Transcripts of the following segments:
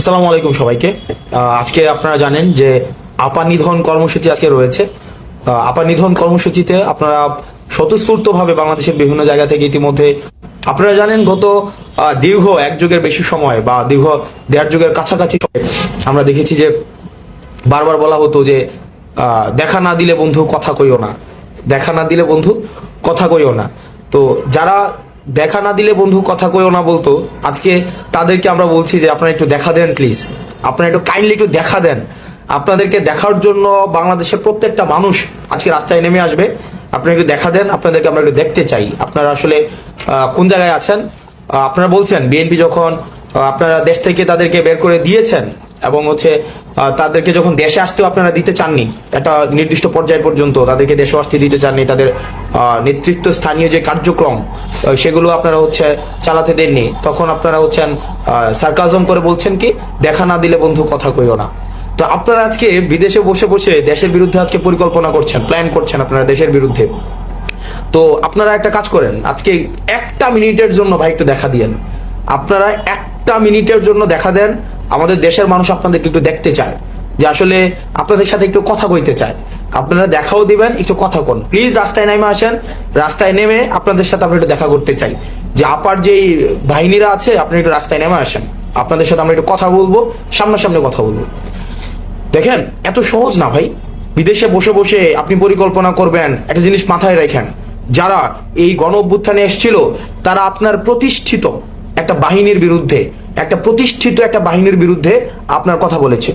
আসসালামু আলাইকুম সবাইকে। আজকে আপনারা জানেন যে আপা নিধন কর্মসূচি আজকে রয়েছে। আপা নিধন কর্মসূচিতে আপনারা স্বতঃস্ফূর্তভাবে বাংলাদেশের বিভিন্ন জায়গা থেকে ইতিমধ্যে আপনারা জানেন গত দীর্ঘ এক যুগের বেশি সময় বা দীর্ঘ দেড় যুগের কাছাকাছি আমরা দেখেছি যে বারবার বলা হতো যে দেখা না দিলে বন্ধু কথা কইও না। দেখা না দিলে বন্ধু কথা কইও না। তো যারা দেখা না দিলে বন্ধু কথা কইও না বলতো। আজকে তাদেরকে আমরা বলছি যে আপনারা একটু দেখা দেন প্লিজ আপনারা একটু কাইন্ডলি একটু দেখা দেন। আপনাদেরকে দেখার জন্য বাংলাদেশের প্রত্যেকটা মানুষ আজকে রাস্তায় নেমে আসবে। আপনারা একটু দেখা দেন, আপনাদেরকে আমরা একটু দেখতে চাই। আপনারা আসলে কোন জায়গায় আছেন? আপনারা বলছেন, বিএনপি যখন আপনারা দেশ থেকে তাদেরকে বের করে দিয়েছেন এবং হচ্ছে তাদেরকে যখন দেশে আসতেও আপনারা দিতে চাননি, একটা নির্দিষ্ট পর্যায় পর্যন্ত তাদেরকে দেশে আসতে দিতে চাননি, তাদের নেতৃত্ব স্থানীয় যে কার্যক্রম সেগুলো আপনারা হচ্ছে চালাতে দেননি। তখন আপনারা হচ্ছেন সার্কাজম করে বলছেন কি, দেখা না দিলে বন্ধু কথা কইও না। তো আপনারা আজকে বিদেশে বসে বসে দেশের বিরুদ্ধে আজকে পরিকল্পনা করছেন প্ল্যান করছেন আপনারা দেশের বিরুদ্ধে। তো আপনারা একটা কাজ করেন, আজকে একটা মিনিটের জন্য ভাই একটু দেখা দিয়েন। আপনারা একটা মিনিটের জন্য দেখা দেন আমাদের দেশের মানুষ আপনাদেরকে একটু দেখতে চায়, যে আসলে আপনাদের সাথে একটু কথা কইতে চায়। আপনারা দেখাও দিবেন, একটু কথা কোন প্লিজ রাস্তায় নেমে আসেন। রাস্তায় নেমে আপনাদের সাথে আমরা একটু দেখা করতে চাই। যে আপার যেই বাহিনীরা আছে, আপনি একটু রাস্তায় নেমে আসেন। আপনাদের সাথে আমরা একটু কথা বলব, সামনাসামনি কথা বলব। দেখেন, এত সহজ না ভাই। বিদেশে বসে বসে আপনি পরিকল্পনা করবেন, একটা জিনিস মাথায় রাখেন। যারা এই গণ অভ্যুত্থানে এসেছিল, তারা আপনার প্রতিষ্ঠিত একটা বাহিনীর বিরুদ্ধে একটা প্রতিষ্ঠিত একটা বাহিনীর বিরুদ্ধে আপনার কথা বলেছে।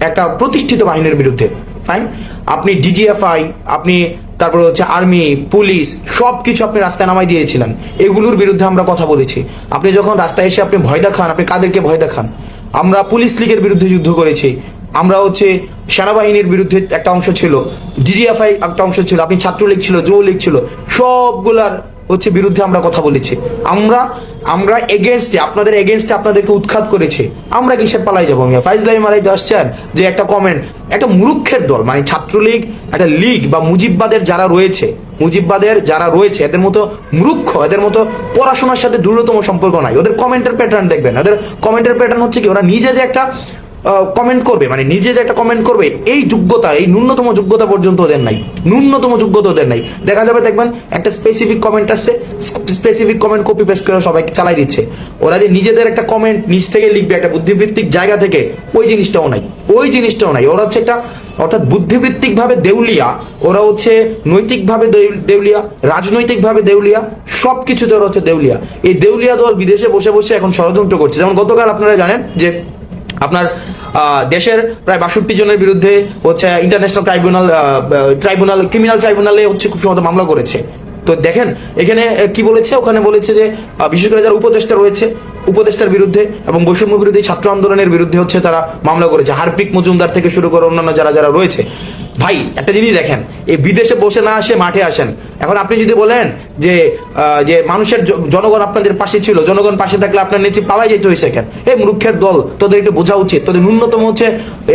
একটা প্রতিষ্ঠিত বাহিনীর বিরুদ্ধে। ফাইন আপনি ডিজিএফআই আপনি তারপরে হচ্ছে আর্মি পুলিশ সব কিছু আপনি রাস্তায় নামাই দিয়েছিলেন। এগুলোর বিরুদ্ধে আমরা কথা বলেছি। আপনি যখন রাস্তায় এসে আপনি ভয় দেখান, আপনি কাদেরকে ভয় দেখান? আমরা পুলিশ লীগের বিরুদ্ধে যুদ্ধ করেছি। আমরা হচ্ছে সেনাবাহিনীর বিরুদ্ধে একটা অংশ ছিল। ডিজিএফআই একটা অংশ ছিল। আপনি ছাত্রলীগ ছিল, যুবলীগ ছিল। সবগুলার হচ্ছে বিরুদ্ধে আমরা কথা বলেছি। আমরা আমরা এগেনস্টে আপনাদের এগেনস্টে আপনাদেরকে উৎখাত করেছি। আমরা কিসের পালাই যাব মিয়া? ফাইজলাই মারাইতে আসছেন যে একটা কমেন্ট একটা মুরুক্ষের দল মানে ছাত্রলীগ, একটা লীগ বা মুজিববাদের যারা রয়েছে, মুজিববাদের যারা রয়েছে, এদের মতো মূর্খ এদের মতো পড়াশোনার সাথে দৃঢ়তম সম্পর্ক নাই। ওদের কমেন্টের প্যাটার্ন দেখবেন। ওদের কমেন্টের প্যাটার্ন হচ্ছে কি, ওরা নিজে যে একটা কমেন্ট করবে মানে নিজে যে একটা কমেন্ট করবে, এই যোগ্যতা, এই ন্যূনতম যোগ্যতা পর্যন্ত ওদের নাই। ন্যূনতম যোগ্যতা ওদের নাই। দেখা যাবে দেখবেন, একটা স্পেসিফিক কমেন্ট আসছে স্পেসিফিক কমেন্ট কপি পেস্ট করে সবাই চালাই দিচ্ছে। ওরা যে নিজেদের একটা কমেন্ট নিজ থেকে লিখবে, একটা বুদ্ধিবৃত্তিক জায়গা থেকে, ওই জিনিসটাও নাই। ওই জিনিসটাও নাই। ওরা হচ্ছে একটা, অর্থাৎ বুদ্ধিবৃত্তিক ভাবে দেউলিয়া, ওরা হচ্ছে নৈতিকভাবে দেউ- দেউলিয়া, রাজনৈতিকভাবে দেউলিয়া সব কিছুতে ওরা হচ্ছে দেউলিয়া। এই দেউলিয়া দল বিদেশে বসে বসে এখন ষড়যন্ত্র করছে। যেমন গতকাল আপনারা জানেন যে আপনার দেশের প্রায় বাষট্টি জনের বিরুদ্ধে হচ্ছে ইন্টারন্যাশনাল ট্রাইব্যুনাল ট্রাইব্যুনাল ক্রিমিনাল ট্রাইব্যুনালে হচ্ছে খুব সম্ভবত মামলা করেছে। তো দেখেন, এখানে কি বলেছে? ওখানে বলেছে যে বিশেষ করে যারা উপদেষ্টা রয়েছে, উপদেষ্টার বিরুদ্ধে এবং বৈষম্য বিরোধী ছাত্র আন্দোলনের বিরুদ্ধে হচ্ছে তারা মামলা করেছে। হারপিক মজুমদার থেকে শুরু করে অন্যান্য যারা যারা রয়েছে। ভাই, একটা জিনিস দেখেন, এই বিদেশে বসে না আসে, মাঠে আসেন। এখন আপনি যদি বলেন যে যে মানুষের জনগণ আপনাদের পাশে ছিল, জনগণ পাশে থাকলে আপনার নেত্রী পালাই যেতে হয়েছে কেন এই মূর্খের দল, তোদের একটু বোঝা উচিত। তোদের ন্যূনতম হচ্ছে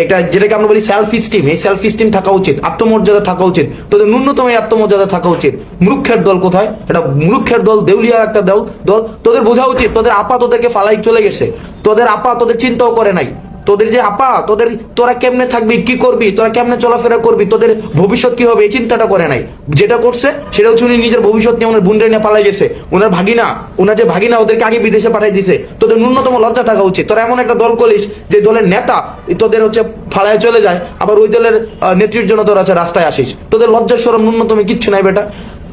এটা যেটাকে আমরা বলি সেলফ স্টিম এই সেলফ স্টিম থাকা উচিত, আত্মমর্যাদা থাকা উচিত। তোদের ন্যূনতম এই আত্মমর্যাদা থাকা উচিত। মূর্খের দল কোথায়? এটা মূর্খের দল, দেউলিয়া একটা দল দল। তোদের বোঝা উচিত, তোদের আপা তোদেরকে ফালাই চলে গেছে। তোদের আপা তোদের চিন্তাও করে নাই। তোদের যে আপা, তোদের, তোরা কেমনে থাকবি, কি করবি, তোরা কেমনে চলাফেরা করবি, তোদের ভবিষ্যৎ কি হবে, এই চিন্তাটা করে নাই। যেটা করছে সেটা হচ্ছে উনি নিজের ভবিষ্যৎ নিয়ে ওনার বুন্ডে নিয়ে পালাই গেছে। ওনার ভাগিনা ওনার যে ভাগিনা ওদেরকে আগে বিদেশে পাঠাই দিছে, তোদের ন্যূনতম লজ্জা থাকা উচিত। তোরা এমন একটা দল করিস যে দলের নেতা, তোদের হচ্ছে ফালায় চলে যায়, আবার ওই দলের নেত্রীর জন্য তোরা রাস্তায় আসিস। তোদের লজ্জার সরম ন্যূনতম কিচ্ছু নাই বেটা।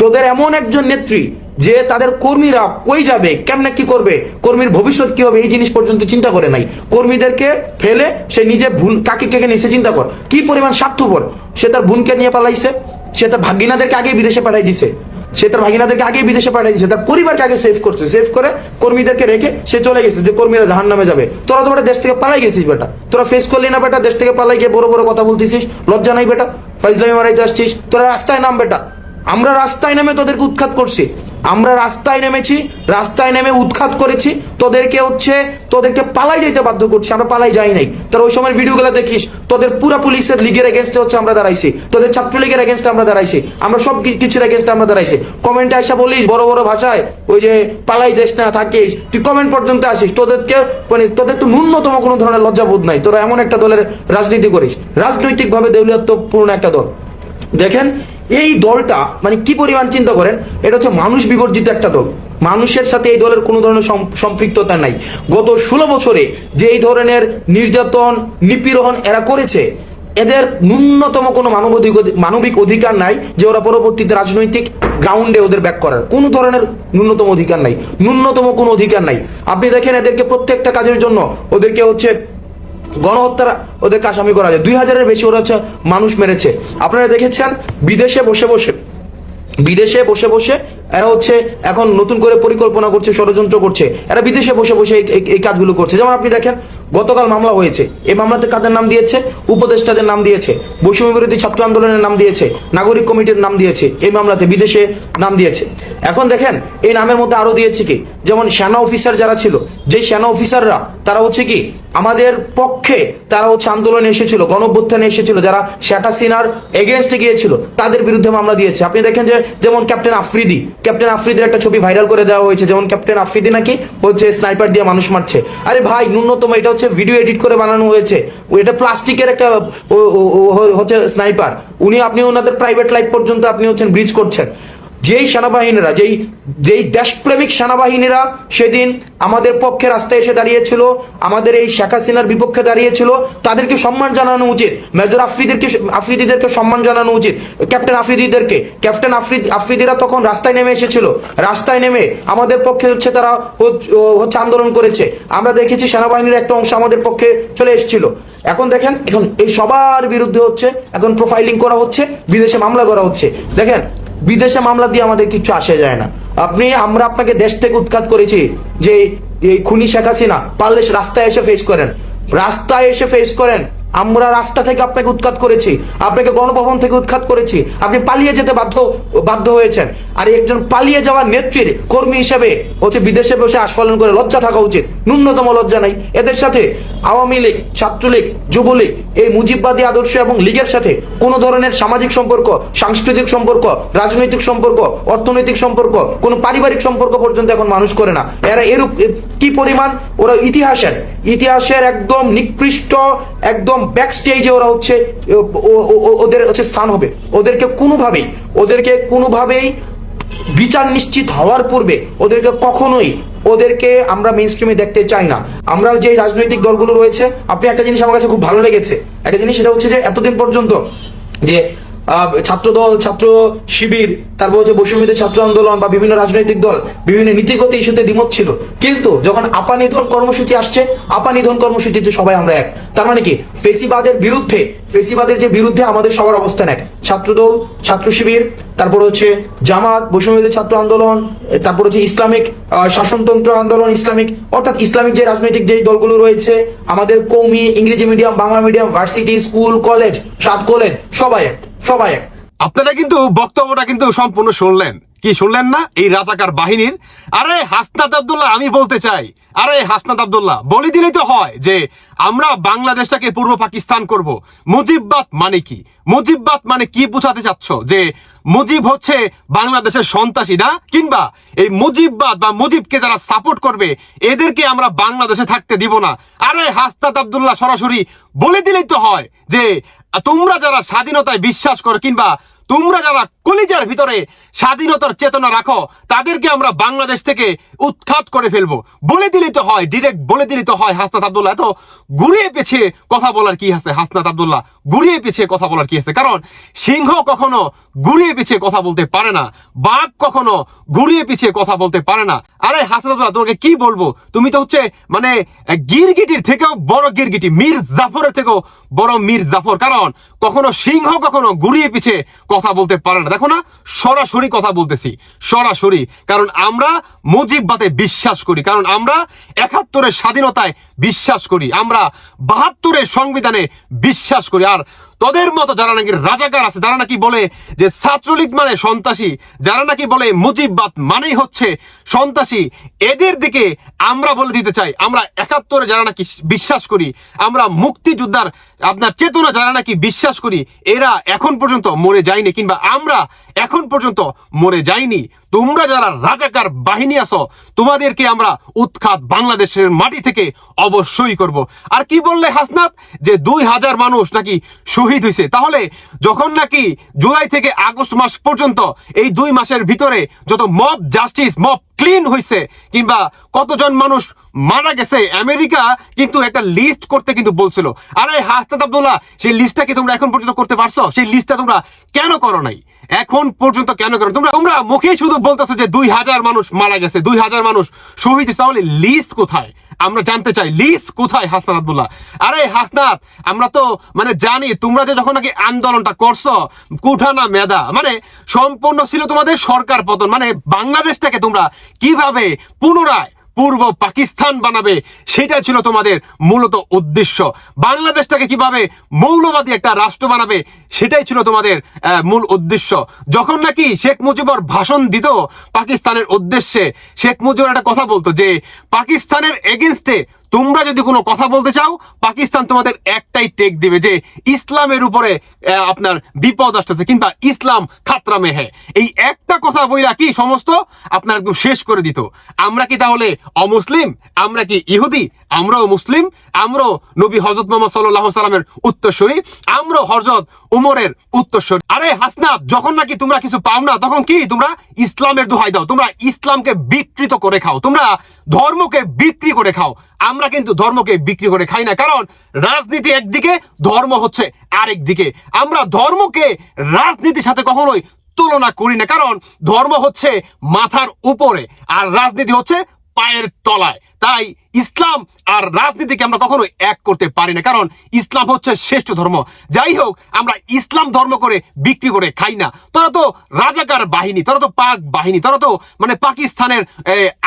তোদের এমন একজন নেত্রী যে তাদের কর্মীরা কই যাবে, কেমনে কি করবে, কর্মীর ভবিষ্যৎ কি হবে, এই জিনিস পর্যন্ত চিন্তা করে নাই। কর্মীদেরকে ফেলে সে নিজে ভুল, কাকে, কেকে নিয়ে চিন্তা কর। কি পরিমাণ স্বার্থপর, সে তার বোনকে নিয়ে পালাইছে, সে তার ভাগিনাদেরকে আগে বিদেশে পাঠাই দিছে। সে তার ভাগিনাদেরকে আগে বিদেশে পাঠিয়ে দিয়েছে তার পরিবারকে আগে সেভ করছে। সেভ করে কর্মীদেরকে রেখে সে চলে গেছে যে কর্মীরা জাহান নামে যাবে। তোরা তো বেটা দেশ থেকে পালাই গেছিস বেটা। তোরা ফেস করলি না বেটা, দেশ থেকে পালাই গিয়ে বড় বড় কথা বলতেছিস, লজ্জা নাই বেটা। ফাইজলামি মারাইতে আসছিস, তোরা রাস্তায় নাম বেটা। আমরা রাস্তায় নামে তোদেরকে উৎখাত করছি। আমরা রাস্তায় নেমেছি, রাস্তায় নেমে উৎখাত করেছি। তোদেরকে হচ্ছে, তোদেরকে পালাই যেতে বাধ্য করছি, আমরা পালাই যাই নাই। তোর ওই সময় ভিডিওগুলো দেখিস, তোদের পুরা পুলিশের লিগের এগেনস্টে হচ্ছে আমরা দাঁড়াইছি। তোদের ছাত্রলীগের এগেনস্টে আমরা দাঁড়াইছি। আমরা সব কিছুর এগেনস্টে আমরা দাঁড়াইছি। কমেন্টে আসা বলিস, বড় বড় ভাষায়, ওই যে পালাই যাস না, থাকিস। তুই কমেন্ট পর্যন্ত আসিস। তোদেরকে মানে তোদের তো ন্যূনতম কোনো ধরনের লজ্জাবোধ নাই। তোরা এমন একটা দলের রাজনীতি করিস। রাজনৈতিকভাবে দেউলিয়াত্বপূর্ণ একটা দল। দেখেন এই দলটা মানে কি পরিমাণ চিন্তা করেন, এটা হচ্ছে মানুষ বিবর্জিত একটা দল। মানুষের সাথে এই দলের কোনো ধরনের সম- সম্পৃক্ততা নাই। গত ষোলো বছরে যে এই ধরনের নির্যাতন, নিপীড়ন এরা করেছে, এদের ন্যূনতম কোনো মানবাধিক মানবিক অধিকার নাই যে ওরা পরবর্তীতে রাজনৈতিক গ্রাউন্ডে ওদের ব্যাক করার। কোনো ধরনের ন্যূনতম অধিকার নাই। ন্যূনতম কোনো অধিকার নাই। আপনি দেখেন এদেরকে প্রত্যেকটা কাজের জন্য ওদেরকে হচ্ছে গণহত্যার ওদের আসামি করা যায়। দুই হাজারের বেশি ওরা হচ্ছে মানুষ মেরেছে। আপনারা দেখেছেন, বিদেশে বসে বসে, বিদেশে বসে বসে এরা হচ্ছে এখন নতুন করে পরিকল্পনা করছে, ষড়যন্ত্র করছে। এরা বিদেশে বসে বসে এই- কাজগুলো করছে। যেমন আপনি দেখেন, গতকাল মামলা হয়েছে। এই মামলাতে কাদের নাম দিয়েছে? উপদেষ্টাদের নাম দিয়েছে। বৈষম্য বিরোধী ছাত্র আন্দোলনের নাম দিয়েছে। নাগরিক কমিটির নাম দিয়েছে। এই মামলাতে বিদেশে নাম দিয়েছে। এখন দেখেন, এই নামের মধ্যে আরও দিয়েছে কি? যেমন সেনা অফিসার যারা ছিল যে সেনা অফিসাররা, তারা হচ্ছে কি? আমাদের পক্ষে তারা হচ্ছে আন্দোলনে এসেছিল, গণঅভ্যুত্থানে এসেছিল। যারা শেখ হাসিনার এগেনস্টে গিয়েছিল, তাদের বিরুদ্ধে মামলা দিয়েছে। আপনি দেখেন যে, যেমন ক্যাপ্টেন আফ্রিদি ক্যাপ্টেন আফ্রিদের একটা ছবি ভাইরাল করে দেওয়া হয়েছে, যেমন ক্যাপ্টেন আফ্রিদি নাকি হচ্ছে স্নাইপার দিয়ে মানুষ মারছে। আরে ভাই, ন্যূনতম এটা হচ্ছে ভিডিও এডিট করে বানানো হয়েছে। এটা প্লাস্টিকের একটা হচ্ছে স্নাইপার। উনি, আপনি ওনাদের প্রাইভেট লাইফ পর্যন্ত আপনি হচ্ছেন ব্রিজ করছেন। যেই সেনাবাহিনীরা, যেই যেই দেশপ্রেমিক সেনাবাহিনীরা সেদিন আমাদের পক্ষে রাস্তায় এসে দাঁড়িয়েছিল, আমাদের এই শেখ হাসিনার বিপক্ষে দাঁড়িয়েছিল, তাদেরকে সম্মান জানানো উচিত। মেজর আফ্রিদিরকে আফ্রিদিদেরকে সম্মান জানানো উচিত। ক্যাপ্টেন আফ্রিদিদেরকে, ক্যাপ্টেন আফ্রিদ, আফ্রিদিরা তখন রাস্তায় নেমে এসেছিল। রাস্তায় নেমে আমাদের পক্ষে হচ্ছে তারা হচ- হচ্ছে আন্দোলন করেছে। আমরা দেখেছি সেনাবাহিনীর একটা অংশ আমাদের পক্ষে চলে এসেছিল। এখন দেখেন, এখন এই সবার বিরুদ্ধে হচ্ছে, এখন প্রোফাইলিং করা হচ্ছে, বিদেশে মামলা করা হচ্ছে। দেখেন বিদেশে মামলা দিয়ে আমাদের কিছু আসে যায় না। আপনি, আমরা আপনাকে দেশ থেকে উৎখাত করেছি যে এই খুনি শেখ হাসিনা, পারলে রাস্তায় এসে ফেস করেন। রাস্তায় এসে ফেস করেন। আমরা রাস্তা থেকে আপনাকে উৎখাত করেছি, আপনাকে গণভবন থেকে উৎখাত করেছি, আপনি পালিয়ে যেতে বাধ্য বাধ্য হয়েছেন। আর একজন পালিয়ে যাওয়া নেত্রীর কর্মী হিসেবে হচ্ছে বিদেশে বসে আস্ফলন করে লজ্জা থাকা উচিত। ন্যূনতম লজ্জা নাই। এদের সাথে আওয়ামী লীগ, ছাত্রলীগ, যুবলীগ, এই মুজিববাদী আদর্শ এবং লীগের সাথে কোনো ধরনের সামাজিক সম্পর্ক, সাংস্কৃতিক সম্পর্ক, রাজনৈতিক সম্পর্ক, অর্থনৈতিক সম্পর্ক, কোনো পারিবারিক সম্পর্ক পর্যন্ত এখন মানুষ করে না। এরা এরূপ কি পরিমাণ? ওরা ইতিহাসের ইতিহাসের একদম নিকৃষ্ট একদম ব্যাক স্টেজে ওরা হচ্ছে ওদের হচ্ছে স্থান হবে। ওদেরকে কোনোভাবেই ওদেরকে কোনোভাবেই বিচার নিশ্চিত হওয়ার পূর্বে ওদেরকে কখনোই ওদেরকে আমরা মেন স্ট্রিমে দেখতে চাই না। আমরা যে রাজনৈতিক দলগুলো রয়েছে, আপনি একটা জিনিস আমার কাছে খুব ভালো লেগেছে। একটা জিনিস সেটা হচ্ছে যে এতদিন পর্যন্ত যে ছাত্রদল, ছাত্র শিবির, তারপর হচ্ছে বৈষম্যদের ছাত্র আন্দোলন বা বিভিন্ন রাজনৈতিক দল, বিভিন্ন নীতিগত ইস্যুতে দ্বিমত ছিল। কিন্তু যখন আপা নিধন কর্মসূচি আসছে আপা নিধন কর্মসূচিতে সবাই আমরা এক। তার মানে কি? ফেসিবাদের বিরুদ্ধে, ফেসিবাদের যে বিরুদ্ধে আমাদের সবার অবস্থান এক। ছাত্রদল, ছাত্র শিবির, তারপর হচ্ছে জামাত বৈষম্যদের ছাত্র আন্দোলন তারপর হচ্ছে ইসলামিক শাসনতন্ত্র আন্দোলন, ইসলামিক, অর্থাৎ ইসলামিক যে রাজনৈতিক যে দলগুলো রয়েছে, আমাদের কৌমি, ইংরেজি medium, Bangla medium, varsity, school, college, সাত কলেজ, সবাই এক। সবাই আপনারা কিন্তু বক্তব্যটা কিন্তু সম্পূর্ণ শুনলেন। কি শুনলেন না? এই রাজাকার বাহিনীর। আরে, হাসনাত আব্দুল্লাহ, আমি বলতে চাই। আরে, হাসনাত আব্দুল্লাহ, বলে দিলেই তো হয় যে আমরা বাংলাদেশটাকে পূর্ব পাকিস্তান করব। মুজিববাদ মানে কি? মুজিববাদ মানে কি বোঝাতে চাচ্ছ? যে মুজিব হচ্ছে বাংলাদেশের সন্ত্রাসী না কিংবা এই মুজিববাদ বা মুজিবকে যারা সাপোর্ট করবে, এদেরকে আমরা বাংলাদেশে থাকতে দিব না। আরে, হাসনাত আব্দুল্লাহ সরাসরি বলে দিলেই তো হয় যে তোমরা যারা স্বাধীনতায় বিশ্বাস করো কিংবা তোমরা যারা কলিজার ভিতরে স্বাধীনতার চেতনা রাখো, তাদেরকে আমরা বাংলাদেশ থেকে উৎখাত করে ফেলব। বলে দিলে তো হয় ডিরেক্ট বলে দিলে তো হয়, হাসনাত আব্দুল্লাহ। এত ঘুরিয়ে পেছিয়ে কথা বলার কি আছে, হাসনাত আব্দুল্লাহ? ঘুরিয়ে পেছিয়ে কথা বলার কি আছে? কারণ সিংহ কখনো ঘুরিয়ে পিছিয়ে কথা বলতে পারে না, বাঘ কখনো ঘুরিয়ে পিছিয়ে কথা বলতে পারে না। আরে হাসনাত আব্দুল্লাহ, তোমাকে কি বলব? তুমি তো হচ্ছে মানে গিরগিটির থেকেও বড় গিরগিটি, মীর জাফরের থেকেও বড় মীর জাফর। কারণ কখনো সিংহ কখনো ঘুরিয়ে পিছিয়ে কথা বলতে পারে না। দেখো না, সরাসরি কথা বলতেছি, সরাসরি। কারণ আমরা মুজিববাদে বিশ্বাস করি, কারণ আমরা একাত্তরের স্বাধীনতায় বিশ্বাস করি, আমরা বাহাত্তরের সংবিধানে বিশ্বাস করি। আর তোদের মতো যারা নাকি রাজাকার আছে যারা নাকি বলে যে ছাত্রলীগ মানে সন্ত্রাসী, যারা নাকি বলে মুজিববাদ মানেই হচ্ছে সন্ত্রাসী, এদের দিকে আমরা বলে দিতে চাই, আমরা একাত্তরে যারা নাকি বিশ্বাস করি, আমরা মুক্তিযোদ্ধার আপনার চেতনা যারা নাকি বিশ্বাস করি, এরা এখন পর্যন্ত মরে যায়নি, কিংবা আমরা এখন পর্যন্ত মরে যাইনি। তোমরা যারা রাজাকার বাহিনী আছো, তোমাদেরকে আমরা উৎখাত বাংলাদেশের মাটি থেকে অবশ্যই করব। আর কি বললে হাসনাত? যে দুই হাজার মানুষ নাকি শহীদ হয়েছে তাহলে যখন নাকি জুলাই থেকে আগস্ট মাস পর্যন্ত এই দুই মাসের ভিতরে যত মব জাস্টিস মব ক্লিন হয়েছে কিংবা কতজন মানুষ মারা গেছে, আমেরিকা কিন্তু একটা লিস্ট করতে কিন্তু বলছিল। আরে হাস্তাদ আব্দুল্লাহ, সেই লিস্টটা কি তোমরা এখন পর্যন্ত করতে পারছ? সেই লিস্টটা তোমরা কেন করো নাই? এখন পর্যন্ত কেন করো? তোমরা তোমরা মুখেই শুধু বলতেছো যে দুই হাজার মানুষ মারা গেছে, দুই হাজার মানুষ শহীদ তাহলে লিস্ট কোথায়? আমরা জানতে চাই, লিস কোথায়, হাসনাত বলা আরে হাসনাত, আমরা তো মানে জানি, তোমরা যে যখন নাকি আন্দোলনটা করছ কুঠানা মেধা মানে সম্পূর্ণ ছিল তোমাদের সরকার পতন মানে বাংলাদেশটাকে তোমরা কীভাবে পুনরায় পূর্ব পাকিস্তান বানাবে সেটা ছিল তোমাদের মূলত উদ্দেশ্য। বাংলাদেশটাকে কীভাবে মৌলবাদী একটা রাষ্ট্র বানাবে, সেটাই ছিল তোমাদের মূল উদ্দেশ্য। যখন নাকি শেখ মুজিবর ভাষণ দিত পাকিস্তানের উদ্দেশ্যে, শেখ মুজিবর একটা কথা বলতো যে, পাকিস্তানের এগেনস্টে তোমরা যদি কোনো কথা বলতে চাও, পাকিস্তান তোমাদের একটাই টেক দিবে যে ইসলামের উপরে আপনার বিপদ আসতেছে কিন্তু ইসলাম খাতরামে হ্যাঁ এই একটা কথা বইরা কি সমস্ত? আপনার একদম শেষ করে দিত। আমরা কি তাহলে অমুসলিম? আমরা কি ইহুদি? আমরাও মুসলিম, আমরাও নবী হজরত মোহাম্মদ সাল্লাহ সাল্লামের উত্তরস্বরী আমরাও হজরত উমরের উত্তরস্বরী আরে হাসনাত, যখন নাকি তোমরা কিছু পাও না, তখন কি তোমরা ইসলামের দোহাই দাও, তোমরা ইসলামকে বিকৃত করে খাও, তোমরা ধর্মকে বিক্রি করে খাও। আমরা কিন্তু ধর্মকে বিক্রি করে খাই না, কারণ রাজনীতি একদিকে, ধর্ম হচ্ছে আরেক দিকে। আমরা ধর্মকে রাজনীতির সাথে কখনোই তুলনা করি না, কারণ ধর্ম হচ্ছে মাথার উপরে, আর রাজনীতি হচ্ছে পায়ের তলায়। তাই ইসলাম আর রাজনীতিকে আমরা কখনো এক করতে পারি না। কারণ ইসলাম হচ্ছে শ্রেষ্ঠ ধর্ম। যাই হোক, আমরা ইসলাম ধর্ম করে বিক্রি করে খাই না। তোরা তো রাজাকার বাহিনী, তোরা তো পাক বাহিনী, তোরা তো মানে পাকিস্তানের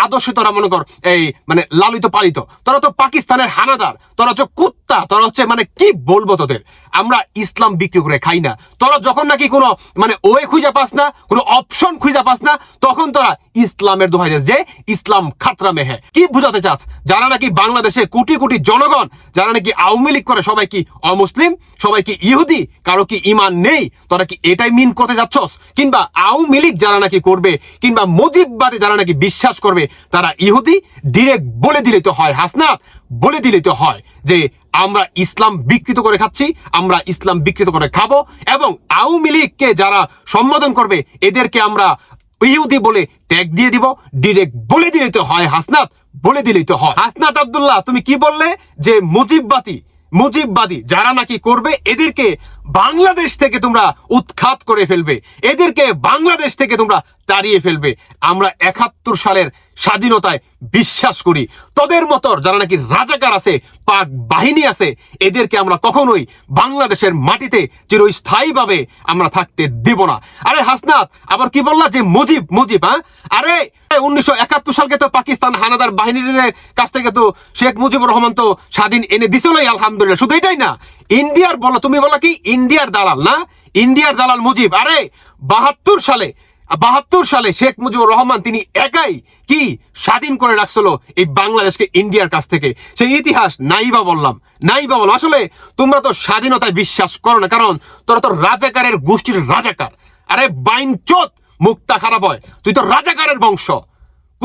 আদর্শে তোরা মনে কর এই মানে লালিত পালিত। তোরা তো পাকিস্তানের হানাদার, তোরা হচ্ছে কুত্তা, তোরা হচ্ছে মানে কি বলব তোদের? আমরা ইসলাম বিক্রি করে খাই না। তোরা যখন নাকি কোনো মানে ওয়ে খুঁজে পাস না, কোনো অপশন খুঁজে পাস না, তখন তোরা ইসলামের দোহাই যে ইসলাম খাতরা মেহে কি বুঝাতে চাস যারা নাকি বাংলাদেশে কোটি কোটি জনগণ, যারা নাকি আওয়ামী লীগ করে, সবাই কি অমুসলিম? সবাই কি ইহুদি? কারও কি ইমান নেই? তোরা কি এটাই মিন করতে যাচ্ছস? কিংবা আওয়ামী লীগ যারা নাকি করবে, কিংবা মুজিববাদে যারা নাকি বিশ্বাস করবে, তারা ইহুদি? ডিরেক্ট বলে দিলে তো হয়, হাসনাত। বলে দিলে তো হয় যে, আমরা ইসলাম বিকৃত করে খাচ্ছি, আমরা ইসলাম বিকৃত করে খাব, এবং আওয়ামী লীগকে যারা সম্বোধন করবে, এদেরকে আমরা ইহুদি বলে ট্যাগ দিয়ে দিব ডিরেক্ট বলে দিলে তো হয়, হাসনাত। বলে দিলেই তো হয়। হাসনাত আবদুল্লাহ, তুমি কি বললে? যে মুজিববাদী মুজিববাদী যারা নাকি করবে, এদেরকে বাংলাদেশ থেকে তোমরা উৎখাত করে ফেলবে। এদেরকে বাংলাদেশ থেকে তোমরা তাড়িয়ে ফেলবে। আমরা একাত্তর সালের স্বাধীনতায় বিশ্বাস করি। তোদের মতো যারা নাকি রাজাকার আছে, পাক বাহিনী আছে, এদেরকে আমরা কখনোই বাংলাদেশের মাটিতে চিরস্থায়ীভাবে আমরা থাকতে দেব না। আরে হাসনাত, আবার কি বললা যে মুজিব মুজিব হ্যাঁ? আরে উনিশশো একাত্তর সালকে তো পাকিস্তান হানাদার বাহিনীর কাছ থেকে তো শেখ মুজিবুর রহমান তো স্বাধীন এনে দিছিলই আলহামদুলিল্লাহ। শুধু এটাই না ইন্ডিয়ার বলো, তুমি বলো কি? ইন্ডিয়ার দালাল, না? ইন্ডিয়ার দালাল মুজিব। আরে, বাহাত্তর সালে বাহাত্তর সালে শেখ মুজিবুর রহমান তিনি একাই কি স্বাধীন করে রাখছিল এই বাংলাদেশকে ইন্ডিয়ার কাছ থেকে? সেই ইতিহাস নাইবা বললাম নাইবা বললাম আসলে তোমরা তো স্বাধীনতায় বিশ্বাস করো না, কারণ তোরা তো রাজাকারের গোষ্ঠীর রাজাকার। আরে বাইন চোত মুক্তা খারাপ হয় তুই তো রাজাকারের বংশ।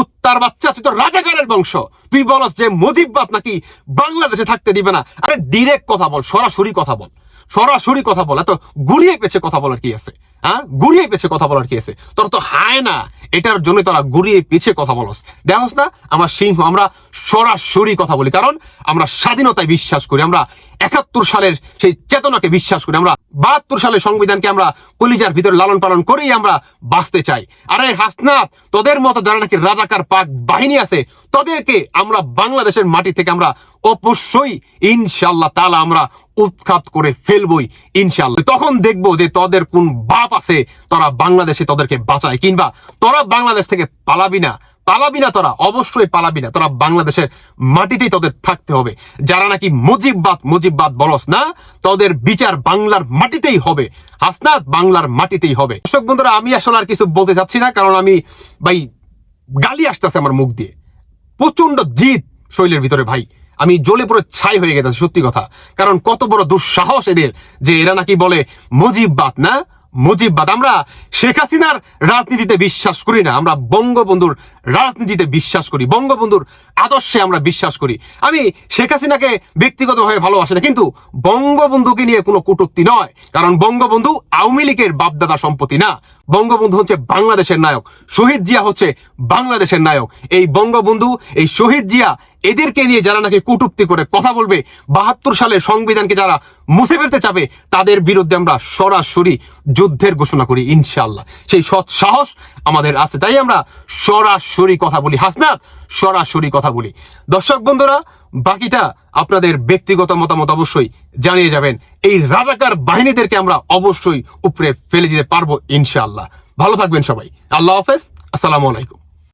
কুত্তার বাচ্চা, তুই তো রাজাকারের বংশ। তুই বলস যে মুজিববাদ নাকি বাংলাদেশে থাকতে দিবে না। আরে ডিরেক্ট কথা বল, সরাসরি কথা বল। সরাসরি কথা বল, এত গুড়িয়ে পেছে কথা বলার কি আছে? হ্যাঁ গুড়িয়ে পেছে কথা বলার কি আছে? তোর তো হায় না, এটার জন্য তোরা গুড়িয়ে পিছে কথা বলস। দেখোস না, আমার সিংহ, আমরা সরাসরি কথা বলি, কারণ আমরা স্বাধীনতায় বিশ্বাস করি, আমরা একাত্তর সালের সেই চেতনাকে বিশ্বাস করি। আমরা বাহাত্তর সালের সংবিধানকে আমরা কলিজার ভিতরে লালন পালন করেই আমরা বাঁচতে চাই। আরে হাসনাত, তোদের মতো যারা নাকি রাজাকার পাক বাহিনী আছে, তাদেরকে আমরা বাংলাদেশের মাটি থেকে আমরা অবশ্যই ইনশাল্লাহ তালা আমরা উৎখাত করে ফেলবই ইনশাল্লাহ তখন দেখব যে তোদের কোন বাপ আছে, তোরা বাংলাদেশে তোদেরকে বাঁচায় কিংবা তোরা বাংলাদেশ থেকে পালাবি না। পালাবি না তোরা? অবশ্যই পালাবি না। তোরা বাংলাদেশের মাটিতেই তোদের থাকতে হবে। যারা নাকি মুজিববাদ মুজিববাদ বলস না, তোদের বিচার বাংলার মাটিতেই হবে। হাসনাত, বাংলার মাটিতেই হবে। দর্শক বন্ধুরা, আমি আসলে আর কিছু বলতে চাচ্ছি না, কারণ আমি, ভাই, গালি আসতেছে আমার মুখ দিয়ে। প্রচণ্ড জিদ শৈলের ভিতরে, ভাই। আমি জ্বলে পুরো ছাই হয়ে গেছে, সত্যি কথা। কারণ কত বড় দুঃসাহস এদের যে এরা নাকি বলে মুজিববাদ না, মুজিববাদ। আমরা শেখ হাসিনার রাজনীতিতে বিশ্বাস করি না। আমরা বঙ্গবন্ধুর রাজনীতিতে বিশ্বাস করি, বঙ্গবন্ধুর আদর্শে আমরা বিশ্বাস করি। আমি শেখ হাসিনাকে ব্যক্তিগতভাবে ভালোবাসি না, কিন্তু বঙ্গবন্ধুকে নিয়ে কোনো কটূক্তি নয়, কারণ বঙ্গবন্ধু আওয়ামী লীগের বাপদাদা সম্পত্তি না। বঙ্গবন্ধু হচ্ছে বাংলাদেশের নায়ক, শহীদ জিয়া হচ্ছে বাংলাদেশের নায়ক। এই বঙ্গবন্ধু, এই শহীদ জিয়া, এদেরকে নিয়ে যারা নাকি কটূক্তি করে কথা বলবে, বাহাত্তর সালের সংবিধানকে যারা মুছে ফেলতে চাবে, তাদের বিরুদ্ধে আমরা সরাসরি যুদ্ধের ঘোষণা করি ইনশাল্লাহ সেই সৎ সাহস আমাদের আছে। তাই আমরা সরাসরি কথা বলি। হাসনাত, সরাসরি কথা বলি। দর্শক বন্ধুরা, বাকিটা আপনাদের ব্যক্তিগত মতামত অবশ্যই জানিয়ে যাবেন। এই রাজাকার বাহিনীদেরকে আমরা অবশ্যই উপরে ফেলে দিতে পারব ইনশাআল্লাহ। ভালো থাকবেন সবাই। আল্লাহ হাফেজ। আসসালামু আলাইকুম।